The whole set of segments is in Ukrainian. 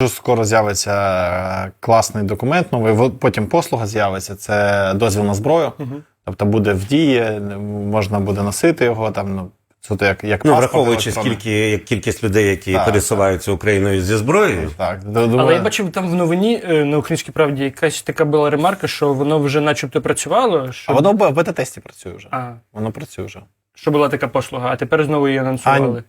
Дуже скоро з'явиться е, класний документ, новий потім послуга з'явиться. Це дозвіл на зброю. Мгм. Тобто буде в дії, можна буде носити його там. Ну суто як, як Ну, паспорт враховуючи скільки кількість людей, які Так, пересуваються Україною зі зброєю. Так, думаю, Але я бачив там в новині е, на українській правді якась така була ремарка, що воно вже начебто працювало. Що, а воно в бета-тесті працює вже. а, Воно працює вже. що була така послуга, а тепер знову її анонсували.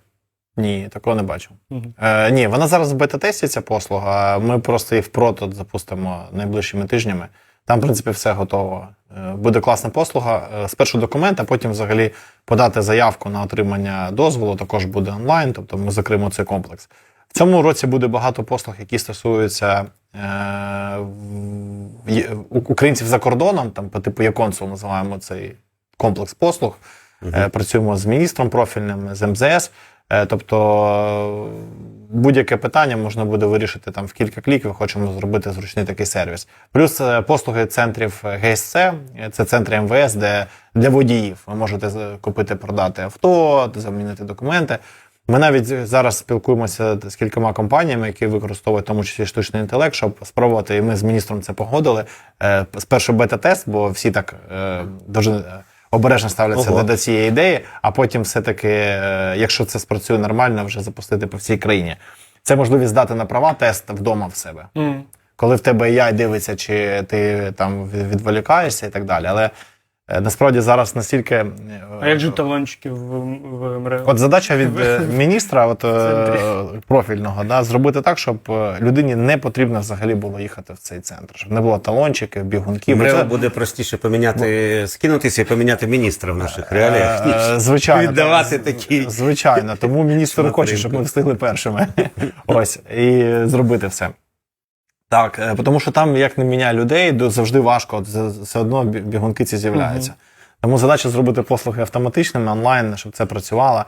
Ні, такого не бачив. Мгм. Е, ні, вона зараз в бета-тесті ця послуга. Ми просто її в прото запустимо найближчими тижнями. Там, в принципі, все готово. Е, Буде класна послуга. Е, Спершу документ, а потім взагалі подати заявку на отримання дозволу. Також буде онлайн, тобто ми закриємо цей комплекс. В цьому році буде багато послуг, які стосуються е, українців за кордоном, там по типу є консул, називаємо цей комплекс послуг. Е, Працюємо з міністром профільним, з МЗС. Е, Тобто будь-яке питання можна буде вирішити там в кілька кліків. Хочемо зробити зручний такий сервіс. Плюс е, послуги центрів ГСЦ, е, це центри МВС, де для водіїв ви можете купити, продати авто, замінити документи. Ми навіть зараз спілкуємося з кількома компаніями, які використовують в тому числі штучний інтелект, щоб спробувати. І ми з міністром це погодили. Спершу бета-тест, бо всі так дуже обережно ставляться Ого. до, цієї ідеї, а потім все-таки, е, якщо це спрацює нормально, вже запустити по всій країні. Це можливість здати на права тест вдома в себе. Mm. Коли в тебе AI дивиться, чи ти там відволікаєшся і так далі. Але насправді зараз настільки. е, А як же талончики в, в МРЕО? От задача від е, міністра, от, е, профільного, да, зробити так, щоб е, людині не потрібно взагалі було їхати в цей центр, щоб не було талончиків, бігунків. Мрео це- буде простіше поміняти, скинутися і поміняти міністра в наших реаліях. ніж Е, Звичайно, Віддавати такі. Звичайно, тому міністр хоче, щоб ми встигли першими. Ось, і зробити все. Так, е, тому що там, як не міняє людей, завжди важко, все одно бігунки ці з'являються. Тому задача зробити послуги автоматичними онлайн, щоб це працювало.